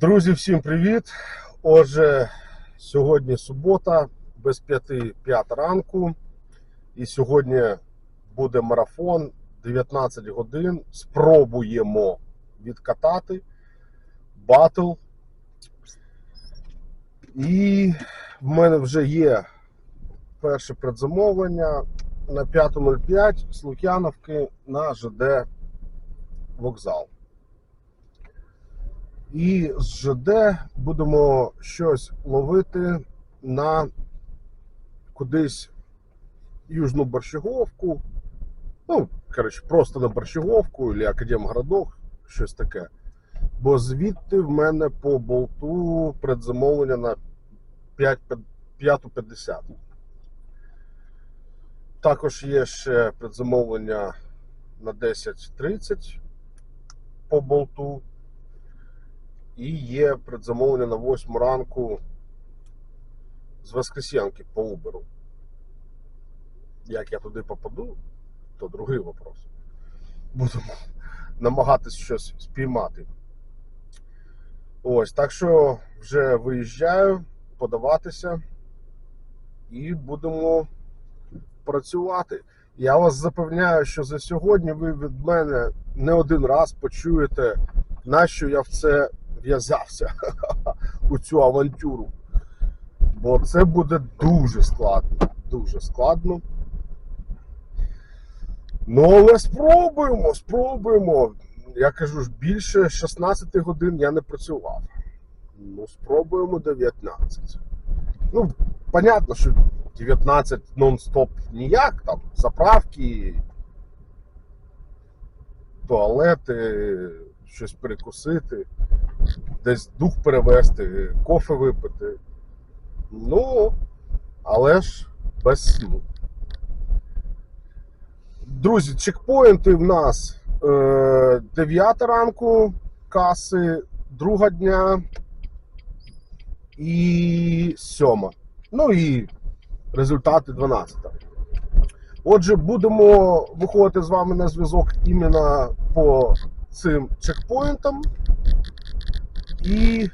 Друзі, всім привіт! Отже, сьогодні субота, без п'яти п'ята ранку. І сьогодні буде марафон 19 годин. Спробуємо відкатати батл. І в мене вже є перше предзамовлення на 5.05 з Лук'яновки на ЖД вокзал. І з ЖД будемо щось ловити на кудись Южну Борщаговку. Ну, коротше, просто на Борщаговку або Академгородок, щось таке. Бо звідти в мене по болту предзамовлення на 5.50. Також є ще предзамовлення на 10.30 по болту. І є предзамовлення на 8 ранку з Воскресенки по Uber. Як я туди попаду, то другий вопрос. Буду намагатись щось спіймати. Ось, так що вже виїжджаю подаватися і будемо працювати. Я вас запевняю, що за сьогодні ви від мене не один раз почуєте, на що я в це в'язався у цю авантюру. Бо це буде дуже складно. Дуже складно. Ну, але спробуємо, спробуємо. Я кажу ж, більше 16 годин я не працював. Ну, спробуємо 19. Ну, понятно, що 19 нон-стоп ніяк, там заправки, туалети, щось перекусити, десь дух перевести, кофе випити. Ну, але ж без сну. Друзі, чекпоінти в нас е, 9 ранку каси, друга дня і 7. Ну і результати 12. Отже, будемо виходити з вами на зв'язок іменно по цим чекпоінтам. І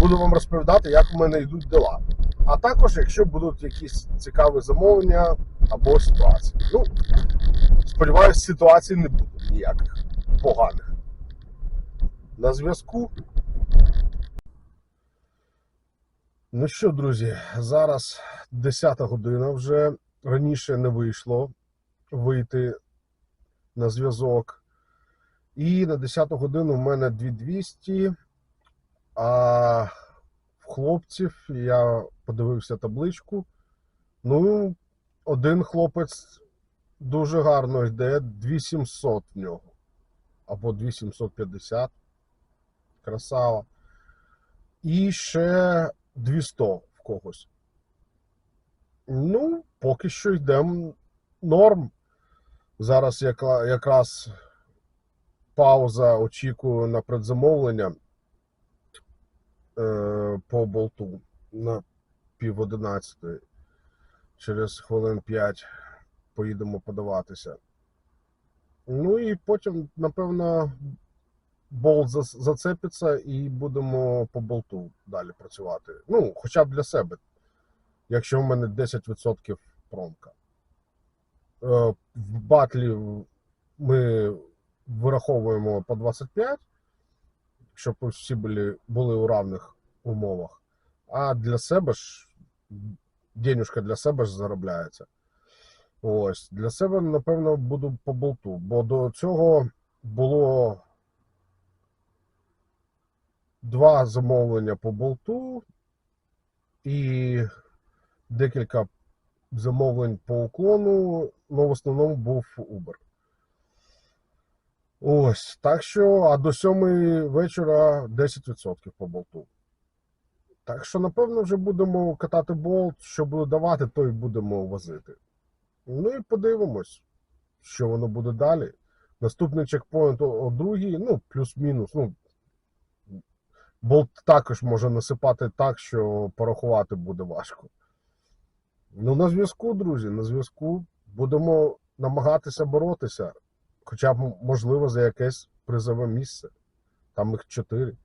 буду вам розповідати, як у мене йдуть дела. А також, якщо будуть якісь цікаві замовлення або ситуації. Ну, сподіваюся, ситуацій не буде ніяких поганих. На зв'язку. Ну що, друзі, зараз 10 година вже раніше не вийшло вийти на зв'язок. І на 10 годину в мене 2200, а в хлопців я подивився табличку. Ну, один хлопець дуже гарно йде, 2700 в нього. Або 2750. Красава. І ще 200 в когось. Ну, поки що йдемо норм. Зараз якраз пауза очікую на предзамовлення по болту на пів одинадцятої. Через хвилин 5 поїдемо подаватися. Ну і потім, напевно, болт зацепиться і будемо по болту далі працювати. Ну, хоча б для себе, якщо в мене 10% промка. Е, В батлі ми вираховуємо по 25, щоб всі були, були у равних умовах. А для себе ж денюжка для себе ж заробляється. Ось, для себе, напевно, буду по болту, бо до цього було два замовлення по болту і декілька замовлень по уклону, але в основному був Uber. Ось, так що, а до сьомої вечора 10% по болту. Так що, напевно, вже будемо катати болт, що буде давати, то й будемо возити. Ну і подивимось, що воно буде далі. Наступний чекпоінт о другій, ну, плюс-мінус. Ну, болт також може насипати так, що порахувати буде важко. Ну, на зв'язку, друзі, на зв'язку. Будемо намагатися боротися, хоча б, можливо, за якесь призове місце. Там їх чотири.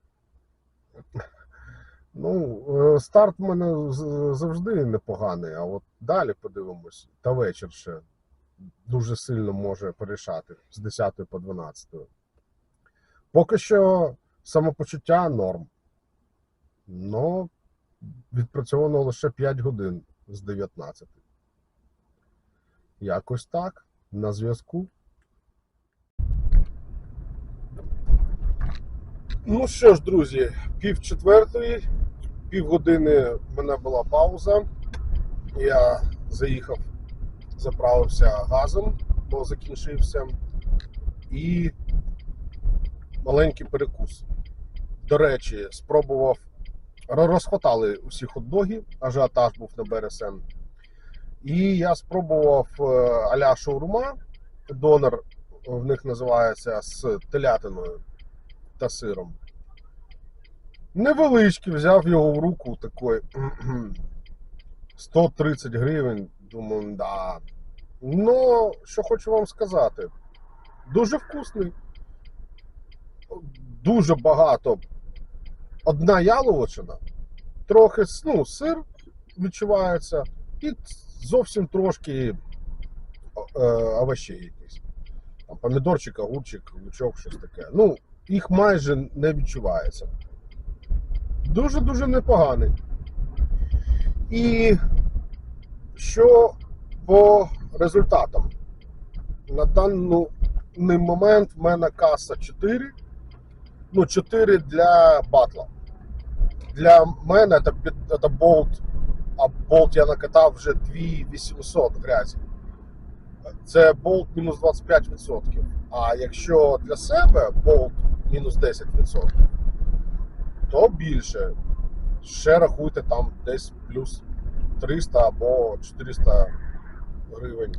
Ну, е, старт в мене завжди непоганий, а от далі подивимось. Та вечір ще дуже сильно може порішати з 10 по 12. Поки що самопочуття норм. Ну, відпрацьовано лише 5 годин з 19. Якось так. На зв'язку. Ну що ж, друзі, пів четвертої, півгодини в мене була пауза. Я заїхав, заправився газом, бо закінчився. І маленький перекус. До речі, спробував. ро- Розхватали усі хот-доги, ажіотаж був на БРСМ. І я спробував е, а-ля шаурма. Донор в них називається з телятиною та сиром. Невеличкий, взяв його в руку такий 130 гривень. Думаю, да. Ну, що хочу вам сказати, дуже вкусний. Дуже багато. Одна яловичина, трохи ну, сир відчувається, і зовсім трошки е, овощей якісь. Помідорчик, огурчик, лучок, щось таке. Ну, їх майже не відчувається. Дуже-дуже непоганий. І що по результатам? На даний момент в мене каса 4. Ну, 4 для батла. Для мене це, болт, а болт я накатав вже 2800 грязі. Це болт мінус 25%. А якщо для себе болт мінус 10%, то більше. Ще рахуйте там десь плюс 300 або 400 гривень.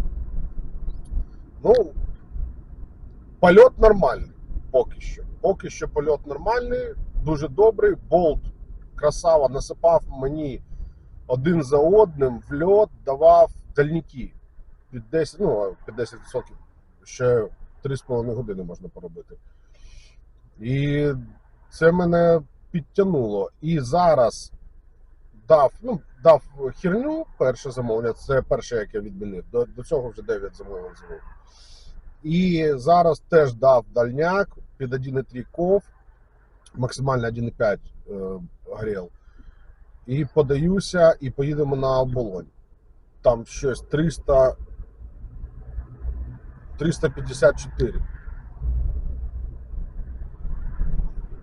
Ну, польот нормальний поки що. Поки що польот нормальний, дуже добрий. Болт красава насипав мені один за одним в льот, давав дальніки. Під 10, ну, під 10% ще 3,5 години можна поробити. І це мене підтягнуло. І зараз дав, ну, дав херню перше замовлення, це перше, яке я відмінив. До, до цього вже 9 замовлень зробив. І зараз теж дав дальняк під 1,3 ков, максимально 1,5 е, горел. І подаюся, і поїдемо на оболонь. Там щось 300. 354.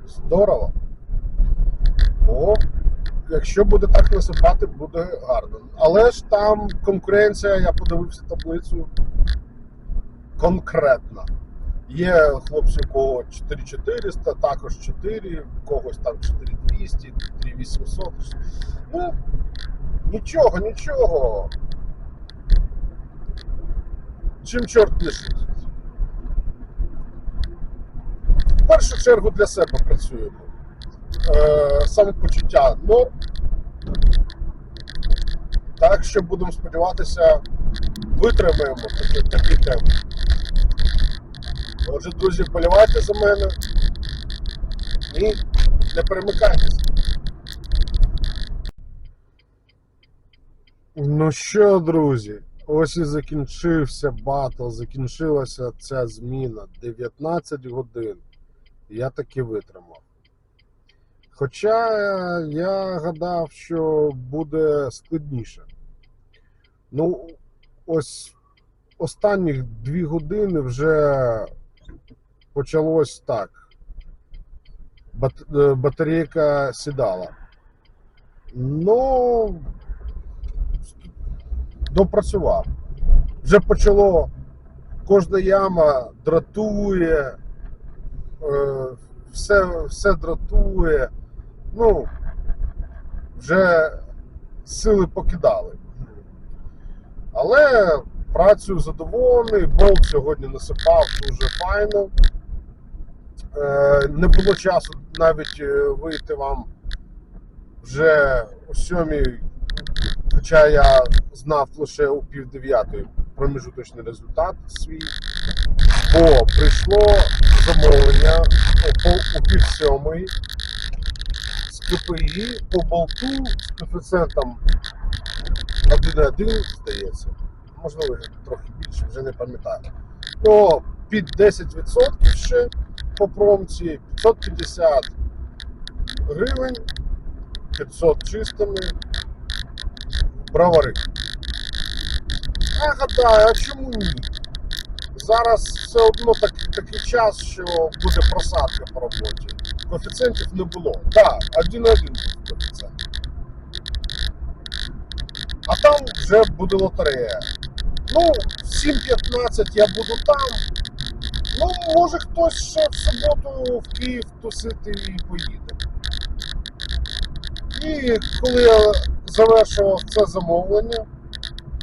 Здорово. О, якщо буде так насипати, буде гарно. Але ж там конкуренція, я подивився таблицю. Конкретна. Є хлопці, у кого 4400, також 4, у когось там 4200, 3800. Ну, нічого, нічого. Чим чорт не шутить. В першу чергу для себе працюємо. Е, самопочуття норм. Так що будемо сподіватися, витримаємо такі, такі теми. Отже, друзі, вболівайте за мене і не перемикайтеся. Ну що, друзі, ось і закінчився батл, закінчилася ця зміна 19 годин. Я таки витримав. Хоча е, я гадав, що буде складніше. Ну, ось останніх дві години вже почалось так. Е, Батарейка сідала. Ну, допрацював. Вже почало кожна яма дратує, е, все, все дратує. Ну, вже сили покидали. Але працею задоволений, болт сьогодні насипав дуже файно. Е, не було часу навіть е, вийти вам вже о сьомій, хоча я знав лише у пів дев'ятої результат свій. Бо прийшло замовлення у пів сьомої. КПІ по болту з коефіцієнтом 1,1, здається. Можливо, трохи більше, вже не пам'ятаю. Ну, під 10% ще по промці 550 гривень, 500 чистими. Бравари. Я гадаю, а чому ні? Зараз все одно так, такий час, що буде просадка по роботі. Коефіцієнтів не було. Так, один на один був коефіцієнт. А там вже буде лотерея. Ну, 7.15 я буду там. Ну, може хтось ще в суботу в Київ тусити і поїде. І коли я завершував це замовлення,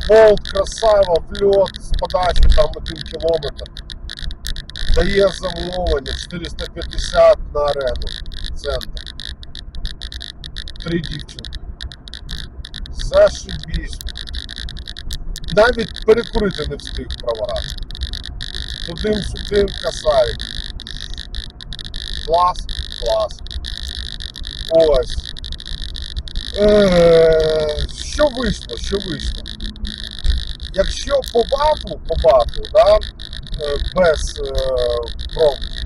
Болт, красава, вльот з подачі там один кілометр. Дає замовлення 450 на арену центр. Три дівчинки. Зашибісь. Навіть перекурити не встиг права. Тудим сюдим касають. Клас, клас. Ось. Е, що вийшло? Що вийшло? Якщо по бату, по бату, да, е, без е, промки,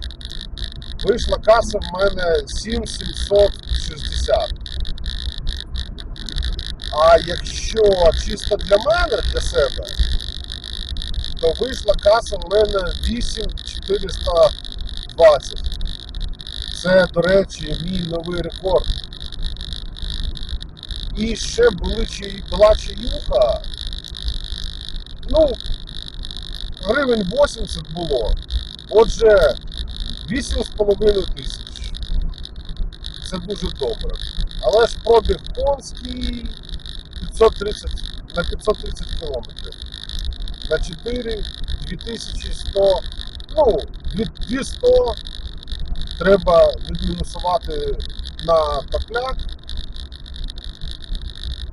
вийшла каса в мене 7760. А якщо чисто для мене, для себе, то вийшла каса в мене 8420. Це, до речі, мій новий рекорд. І ще були, чи- була чаюха. Ну, гривень 80 було. Отже, 8,5 тисяч. Це дуже добре. Але ж пробіг конський 530, на 530 кілометрів. На 4 2100. Ну, від 200 треба відмінусувати на топляк.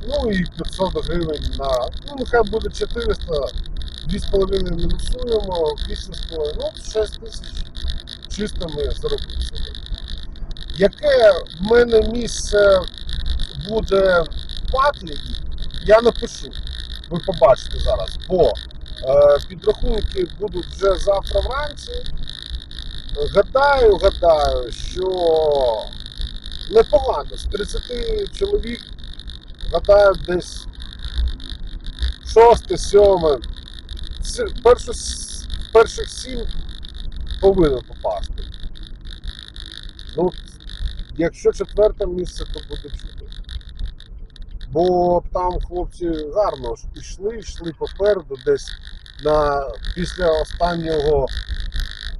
Ну і 500 гривень на. Ну, нехай буде 400, 2,5 мінусуємо, 8,5, ну 6 тисяч чисто ми заробили. Яке в мене місце буде в патлі, я напишу. Ви побачите зараз, бо е, підрахунки будуть вже завтра вранці. Гадаю, гадаю, що непогано з 30 чоловік гадаю, десь шосте, сьоме. Першу, перших сім повинен попасти. Ну, якщо четверте місце, то буде чудо. Бо там хлопці гарно ж йшли, попереду, десь на, після останнього,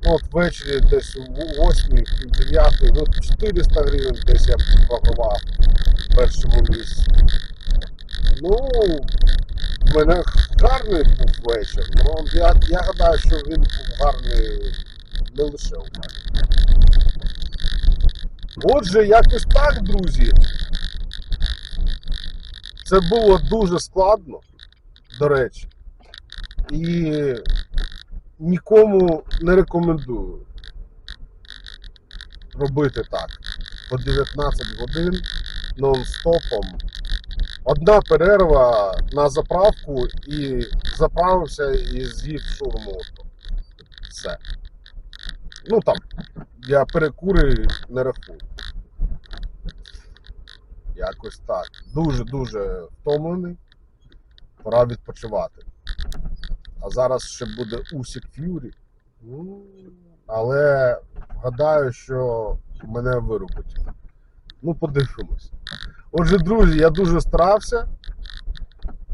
от ввечері десь у 8, 9, ну 400 гривень десь я програвав першому місці. Ну, в мене гарний був вечір. Ну, я, я гадаю, що він був гарний не лише у мене. Отже, якось так, друзі. Це було дуже складно, до речі. І нікому не рекомендую робити так. По 19 годин нон-стопом одна перерва на заправку і заправився і з'їв шурму. Все. Ну там, я перекури не рахую. Якось так. Дуже-дуже втомлений. Пора відпочивати. А зараз ще буде Усік Ф'юрі. Але гадаю, що мене вирубить. Ну, подивимось. Отже, друзі, я дуже старався,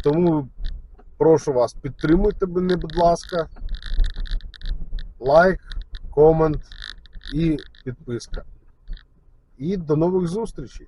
тому прошу вас, підтримуйте мене, будь ласка. Лайк, комент і підписка. І до нових зустрічей!